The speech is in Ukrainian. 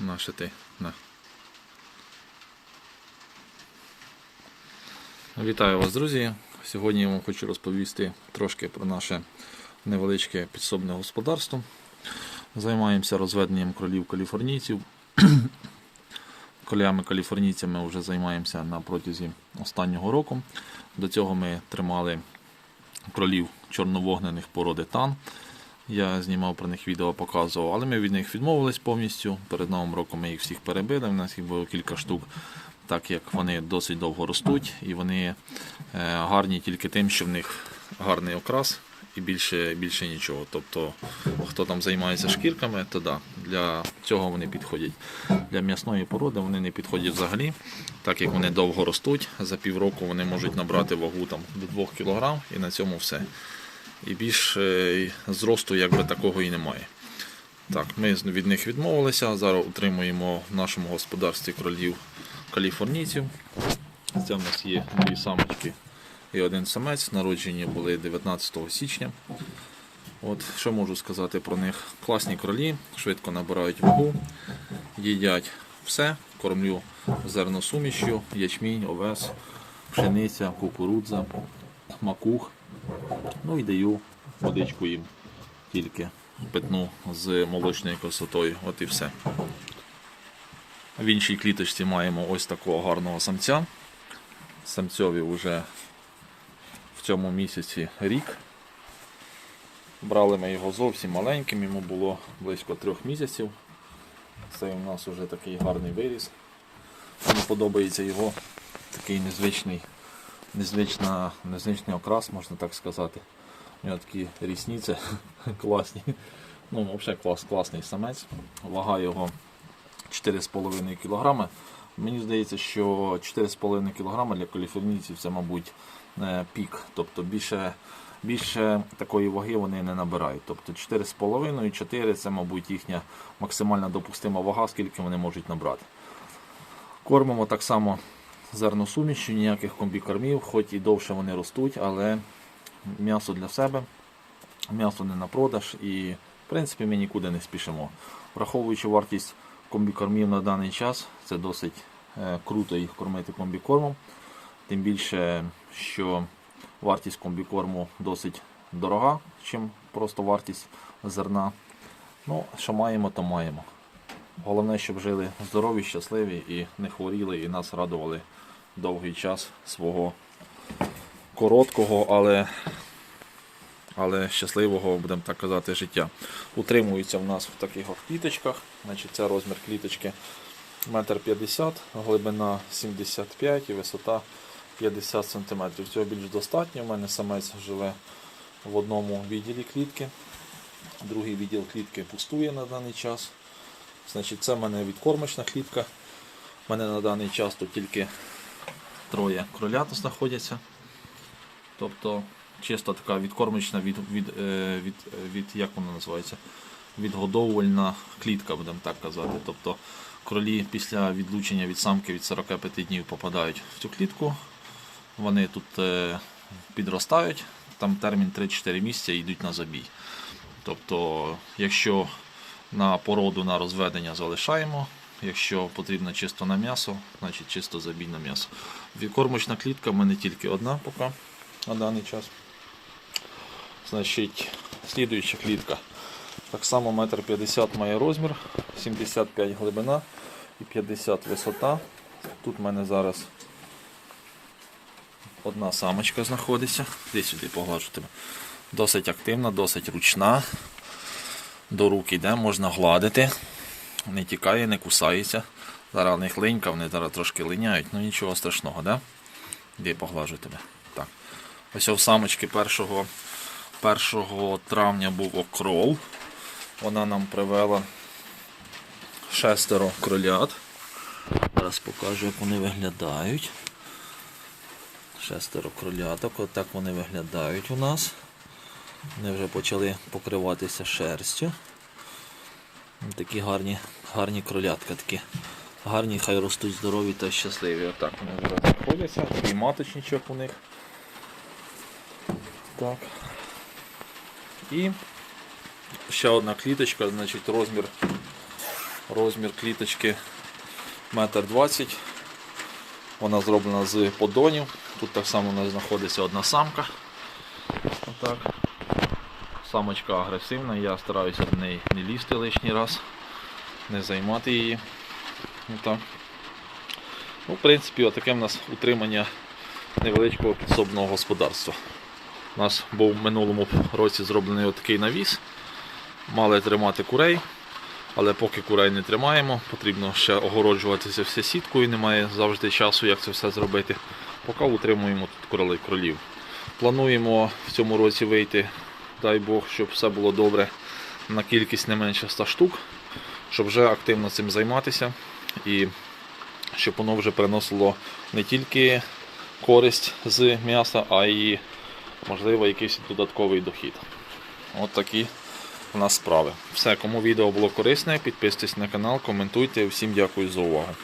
Наше ти. На. Вітаю вас, друзі! Сьогодні я вам хочу розповісти трошки про наше невеличке підсобне господарство. Займаємося розведенням кролів каліфорнійців. Колями каліфорнійцями вже займаємося на протязі останнього року. До цього ми тримали кролів чорновогнених породи тан. Я знімав про них відео, показував, але ми від них відмовились повністю. Перед новим роком ми їх всіх перебили. У нас їх було кілька штук, так як вони досить довго ростуть і вони е, гарні тільки тим, що в них гарний окрас і більше, більше нічого. Тобто, хто там займається шкірками, то да, для цього вони підходять. Для м'ясної породи вони не підходять взагалі, так як вони довго ростуть. За півроку вони можуть набрати вагу там, до 2 кг і на цьому все. І більш е, зросту якби такого і немає. Так, ми від них відмовилися. Зараз утримуємо в нашому господарстві кролів каліфорнійців. Це в нас є дві самочки і один самець. Народжені були 19 січня. От, що можу сказати про них? Класні кролі, швидко набирають вагу, їдять все, кормлю зерносумішю, ячмінь, овес, пшениця, кукурудза, макух. Ну і даю водичку їм тільки питну з молочною кислотою. От і все. В іншій кліточці маємо ось такого гарного самця. Самцьові вже в цьому місяці рік. Брали ми його зовсім маленьким, йому було близько трьох місяців. Це у нас вже такий гарний виріс. Мені подобається його такий незвичний, незвична, незвичний окрас, можна так сказати. У нього такі рісниці класні. Ну, взагалі клас, класний самець. Вага його 4,5 кг. Мені здається, що 4,5 кг для каліфорнійців це, мабуть, е, пік. Тобто більше, більше такої ваги вони не набирають. Тобто 4,5 4 це, мабуть, їхня максимальна допустима вага, скільки вони можуть набрати. Кормимо так само зерносумішю, ніяких комбікормів, хоч і довше вони ростуть, але м'ясо для себе, м'ясо не на продаж і в принципі ми нікуди не спішимо. Враховуючи вартість комбікормів на даний час, це досить е, круто їх кормити комбікормом. Тим більше, що вартість комбікорму досить дорога, чим просто вартість зерна. Ну, що маємо, то маємо. Головне, щоб жили здорові, щасливі і не хворіли, і нас радували довгий час свого короткого, але, але щасливого, будемо так казати, життя. Утримуються в нас в таких кліточках. Значить, це розмір кліточки 1,50 м, глибина 75 і висота 50 см. Цього більш достатньо. У мене самець живе в одному відділі клітки. Другий відділ клітки пустує на даний час. Значить, це в мене відкормочна клітка. У мене на даний час тут тільки троє кролят знаходяться. Тобто чисто така відкормочна від, від, е, від, від, як вона називається? Відгодовувальна клітка, будемо так казати. Тобто кролі після відлучення від самки від 45 днів попадають в цю клітку. Вони тут е, підростають, там термін 3-4 місяці і йдуть на забій. Тобто, якщо на породу на розведення залишаємо, якщо потрібно чисто на м'ясо, значить чисто забій на м'ясо. Відкормочна клітка в мене тільки одна поки на даний час. Значить, слідуюча клітка. Так само 1,50 м має розмір, 75 глибина і 50 висота. Тут в мене зараз одна самочка знаходиться. Десь сюди поглажу тебе. Досить активна, досить ручна. До рук йде, можна гладити. Не тікає, не кусається. Зараз в них линька, вони зараз трошки линяють, ну нічого страшного, да? Де поглажу тебе. Так. Ось у самочки 1, 1 травня був окрол. Вона нам привела шестеро кролят. Зараз покажу, як вони виглядають. Шестеро кроляток, отак вони виглядають у нас. Вони вже почали покриватися шерстю. Такі гарні, гарні кролятка такі. Гарні, хай ростуть здорові та щасливі. Отак вони зараз знаходяться. Такий маточничок у них. Так. І ще одна кліточка, значить розмір Розмір кліточки 1,20 м. Вона зроблена з подонів. Тут так само у нас знаходиться одна самка. Отак. Самочка агресивна, я стараюся до неї не лізти лишній раз, не займати її. Отак. Ну, в принципі, отаке в нас утримання невеличкого підсобного господарства. У нас був в минулому році зроблений отакий навіс. Мали тримати курей, але поки курей не тримаємо, потрібно ще огороджуватися все сіткою, немає завжди часу, як це все зробити. Поки утримуємо тут короли кролів. Плануємо в цьому році вийти, дай Бог, щоб все було добре, на кількість не менше 100 штук, щоб вже активно цим займатися і щоб воно вже приносило не тільки користь з м'яса, а й можливо якийсь додатковий дохід. От такі у нас справи. Все, кому відео було корисне, підписуйтесь на канал, коментуйте. Всім дякую за увагу.